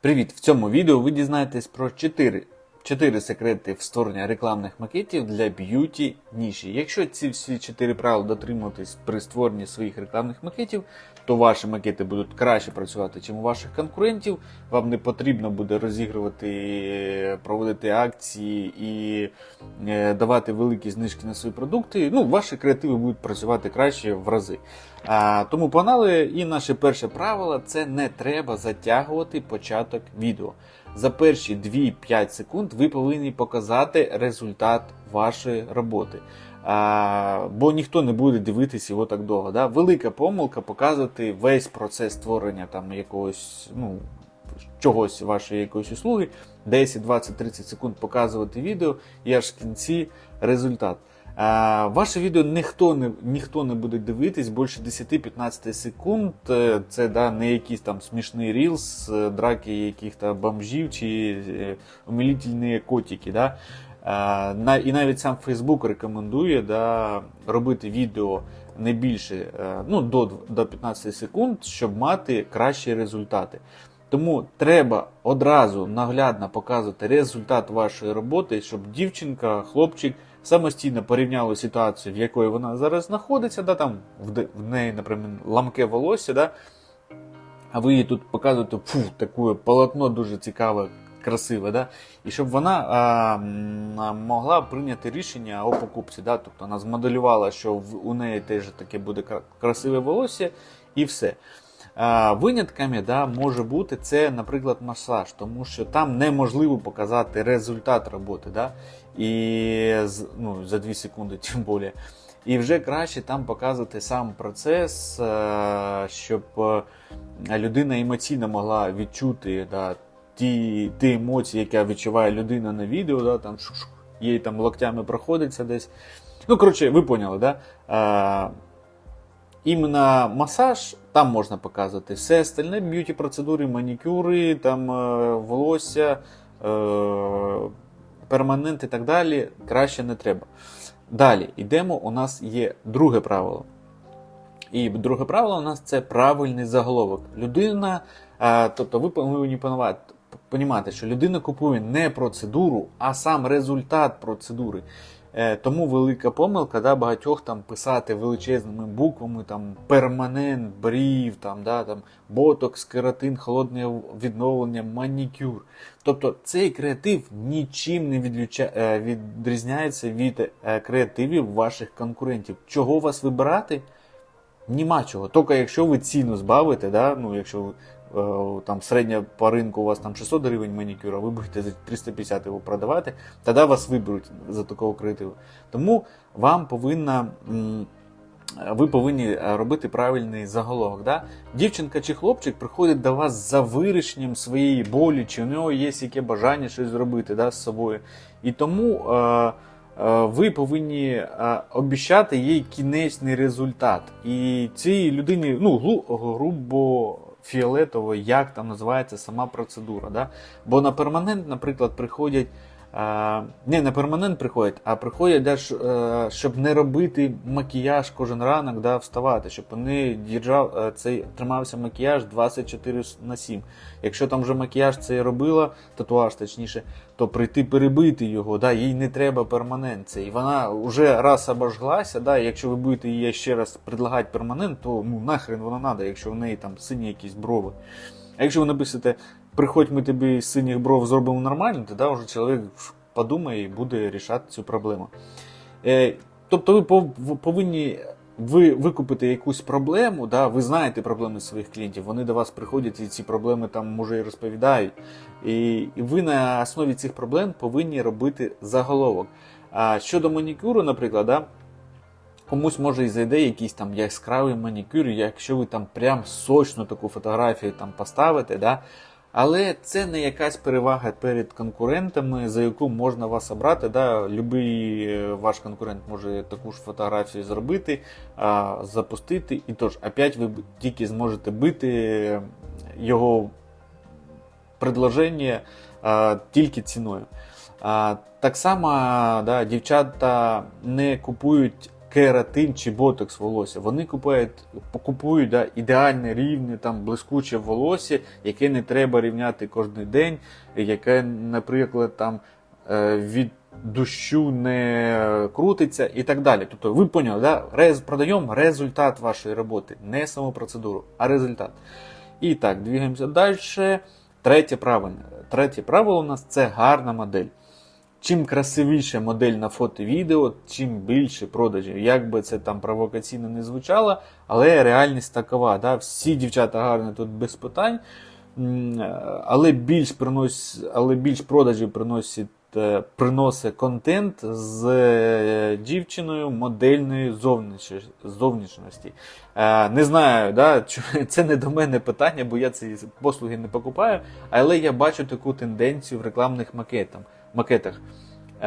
Привіт! В цьому відео ви дізнаєтесь про 4, 4 секрети в створення рекламних макетів для б'юті ніші. Якщо ці всі 4 правила дотримуватись при створенні своїх рекламних макетів, то ваші макети будуть краще працювати, ніж у ваших конкурентів. Вам не потрібно буде розігрувати, проводити акції і е, давати великі знижки на свої продукти. Ну, ваші креативи будуть працювати краще в рази. А, тому погнали, і наше перше правило це не треба затягувати початок відео. За перші 2-5 секунд ви повинні показати результат вашої роботи. А, бо ніхто не буде дивитися його так довго. Да? Велика помилка показувати весь процес створення там якогось, ну, чогось вашої якоїсь услуги, 10, 20, 30 секунд показувати відео і аж в кінці результат. Ваше відео ніхто не, ніхто не буде дивитись більше 10-15 секунд. Е, Це да, не якийсь там смішний рілс, е, драки яких-то бомжів чи е, котики. Да? І навіть сам Facebook рекомендує да, робити відео не більше ну, до, до 15 секунд, щоб мати кращі результати. Тому треба одразу наглядно показувати результат вашої роботи, щоб дівчинка, хлопчик самостійно порівняли ситуацію, в якої вона зараз знаходиться, да, там в, неї, наприклад, ламке волосся, да, а ви їй тут показуєте фу, таке полотно дуже цікаве, красиве, да, і щоб вона а, могла прийняти рішення о покупці. Да, тобто вона змоделювала, що у неї теж таке буде красиве волосся, і все. Винятками да, може бути це, наприклад, масаж, тому що там неможливо показати результат роботи. Да? І ну, за 2 секунди, тим більше. І вже краще там показувати сам процес, е, щоб е, людина емоційно могла відчути да, ті, ті емоції, які відчуває людина на відео, да, там, їй там локтями проходиться десь. Ну, коротше, ви поняли, да? Іменно масаж, там можна показувати все остальне б'юті процедури, манікюри, там е, волосся, е, перманент і так далі. Краще не треба. Далі йдемо. У нас є друге правило. І друге правило у нас це правильний заголовок. Людина, тобто ви повинні панувати. Що людина купує не процедуру, а сам результат процедури. Е, Тому велика помилка да, багатьох там писати величезними буквами там перманент, брів, там, да, там, ботокс, кератин, холодне відновлення, манікюр. Тобто цей креатив нічим не відлюча... е, відрізняється від е, креативів ваших конкурентів. Чого вас вибирати? Нема чого. Тільки якщо ви ціну збавите, да, ну, якщо там середня по ринку у вас там 600 гривень манікюр, ви будете за 350 його продавати, тоді вас виберуть за такого креативу. Тому вам повинна. Ви повинні е, робити правильний заголовок. Да? Дівчинка чи хлопчик приходить до вас за вирішенням своєї болі, чи у нього є яке бажання щось зробити да, з собою. І тому е, е, ви повинні е, обіщати їй кінечний результат. І цій людині ну, грубо фіолетово, як там називається сама процедура. Да? Бо на перманент, наприклад, приходять. Не на перманент приходять, а приходять, ж, е, щоб не робити макіяж кожен ранок, да, вставати, щоб вони держав, е, цей, тримався макіяж 24 на 7. Якщо там вже макіяж цей робила, татуаж точніше, то прийти перебити його, да, їй не треба перманент цей. Вона вже раз обожглася, да, і якщо ви будете їй ще раз предлагати перманент, то ну, нахрен вона треба, якщо в неї там сині якісь брови. А якщо ви напишете, приходь, ми тобі з синіх бров зробимо нормально, тоді вже чоловік подумає і буде рішати цю проблему. Е, тобто ви пов- повинні ви викупити якусь проблему, да, ви знаєте проблеми своїх клієнтів, вони до вас приходять і ці проблеми там може і розповідають. І, ви на основі цих проблем повинні робити заголовок. А щодо манікюру, наприклад, да, комусь може і зайде якийсь там яскравий манікюр, якщо ви там прям сочну таку фотографію там поставите, да, але це не якась перевага перед конкурентами, за яку можна вас обрати. Да? Любий е, ваш конкурент може таку ж фотографію зробити, а, запустити, і тож, опять ви тільки зможете бити його предложення а, тільки ціною. А, так само да, дівчата не купують кератин чи ботокс волосся. Вони купують, купують да, ідеальне рівне, там блискуче волосся, яке не треба рівняти кожен день, яке, наприклад, там е, від дощу не крутиться і так далі. Тобто, ви поняли, да? Рез, продаємо результат вашої роботи, не саму процедуру, а результат. І так, двигаємося далі. Третє правило. Третє правило у нас це гарна модель. Чим красивіша модель на фото відео, чим більше продажів. Як би це там провокаційно не звучало, але реальність такова. Да? Всі дівчата гарні тут без питань, але більш, принос, але більш продажів приносить, е, приносить контент з е, дівчиною модельної зовнішності. Е, Не знаю, да, це не до мене питання, бо я ці послуги не покупаю, але я бачу таку тенденцію в рекламних макетах. Макетах е,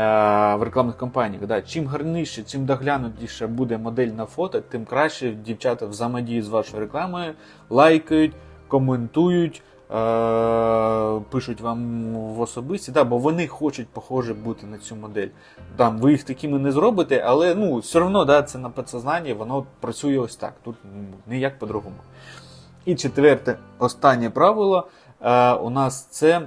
в рекламних кампаніях. Да. Чим гарніше, чим доглянутіше буде модель на фото, тим краще дівчата взаємодіють з вашою рекламою, лайкають, коментують, е, пишуть вам в особисті, да, бо вони хочуть, похоже, бути на цю модель. Там, ви їх такими не зробите, але ну, все одно да, це на підсознанні, воно працює ось так. Тут ніяк по-другому. І четверте, останнє правило е, у нас це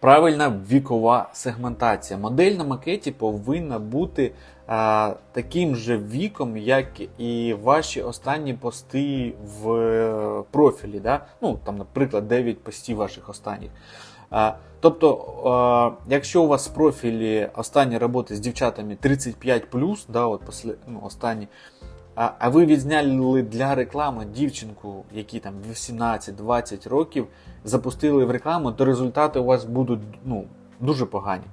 правильна вікова сегментація. Модель на макеті повинна бути а, таким же віком, як і ваші останні пости в е, профілі. Да? Ну, там, наприклад, 9 постів ваших останніх. А, тобто, а, якщо у вас в профілі останні роботи з дівчатами 35, да, от после, ну, останні, а, а ви відзняли для реклами дівчинку, які там 18-20 років, запустили в рекламу, то результати у вас будуть ну, дуже погані.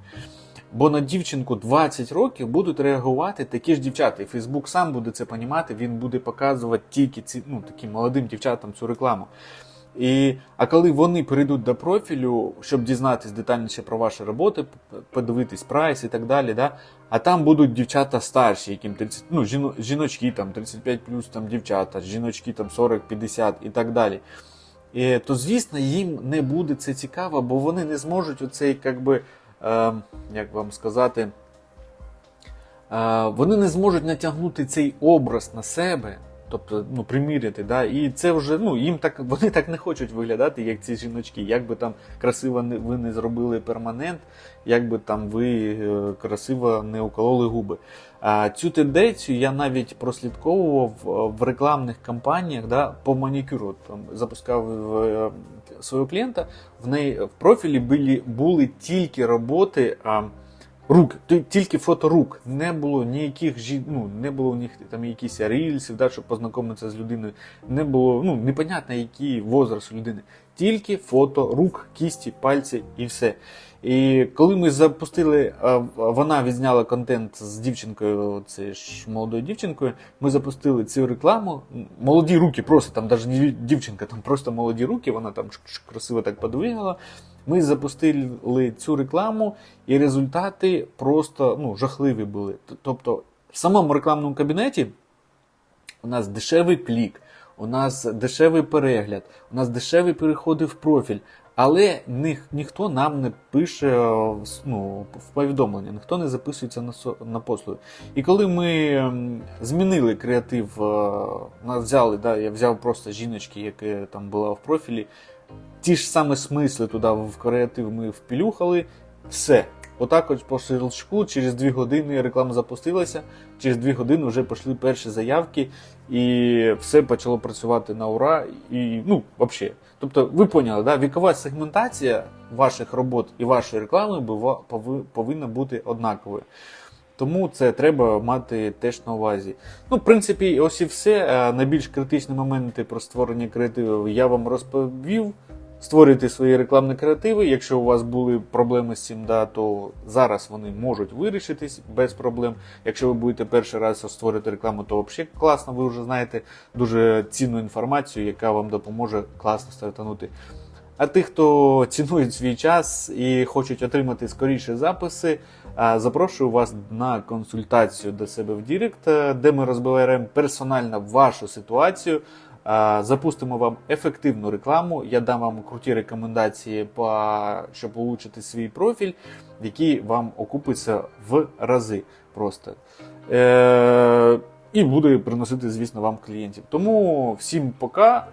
Бо на дівчинку 20 років будуть реагувати такі ж дівчата. І Фейсбук сам буде це понімати, він буде показувати тільки ці, ну, таким молодим дівчатам цю рекламу. І, а коли вони перейдуть до профілю, щоб дізнатись детальніше про ваші роботи, подивитись прайс і так далі, да? а там будуть дівчата старші, яким 30, ну, жіно, жіночки там 35 там дівчата, жіночки там 40-50 і так далі. І, то, звісно, їм не буде це цікаво, бо вони не зможуть оцей, як би, е, як вам сказати, е, вони не зможуть натягнути цей образ на себе, тобто ну, приміряти. Да? І це вже ну, їм так, вони так не хочуть виглядати, як ці жіночки. Як би там красиво не, ви не зробили перманент, як би там ви е, красиво не укололи губи. А цю тенденцію я навіть прослідковував е, в рекламних кампаніях да, по манікюру. Там запускав е, свого клієнта. В неї в профілі були, були тільки роботи. А, Рук, тільки фото рук. Не було ніяких жін... ну, не було у них там якісь рільсів, да, щоб познайомитися з людиною. Не було, ну, непонятно, який возраст у людини. Тільки фото рук, кісті, пальці і все. І коли ми запустили, вона відзняла контент з дівчинкою, це ж молодою дівчинкою. Ми запустили цю рекламу. Молоді руки, просто там навіть не дівчинка, там просто молоді руки, вона там красиво так подвигала. Ми запустили цю рекламу, і результати просто ну, жахливі були. Тобто, в самому рекламному кабінеті у нас дешевий клік, у нас дешевий перегляд, у нас дешеві переходи в профіль. Але ні, ніхто нам не пише е, ну, в повідомлення, ніхто не записується на, на послуги. І коли ми змінили креатив, е, нас взяли, да, я взяв просто жіночки, яка там була в профілі, ті ж саме смисли туди в креатив ми впілюхали, все. Отак от по щелчку, через 2 години реклама запустилася, через 2 години вже пішли перші заявки, і все почало працювати на ура. І, ну, взагалі. Тобто, ви поняли, да? вікова сегментація ваших робот і вашої реклами бува- пови- повинна бути однаковою. Тому це треба мати теж на увазі. Ну, в принципі, ось і все. Е, Найбільш критичні моменти про створення креативів я вам розповів. Створюйте свої рекламні креативи. Якщо у вас були проблеми з цим, да, то зараз вони можуть вирішитись без проблем. Якщо ви будете перший раз створювати рекламу, то взагалі класно, ви вже знаєте дуже цінну інформацію, яка вам допоможе класно стартанути. А тих, хто цінує свій час і хочуть отримати скоріше записи, запрошую вас на консультацію до себе в Дірект, е, де ми розберемо персонально вашу ситуацію. Запустимо вам ефективну рекламу. Я дам вам круті рекомендації, щоб улучшити свій профіль, який вам окупиться в рази просто. Е- і буде приносити, звісно, вам клієнтів. Тому всім пока.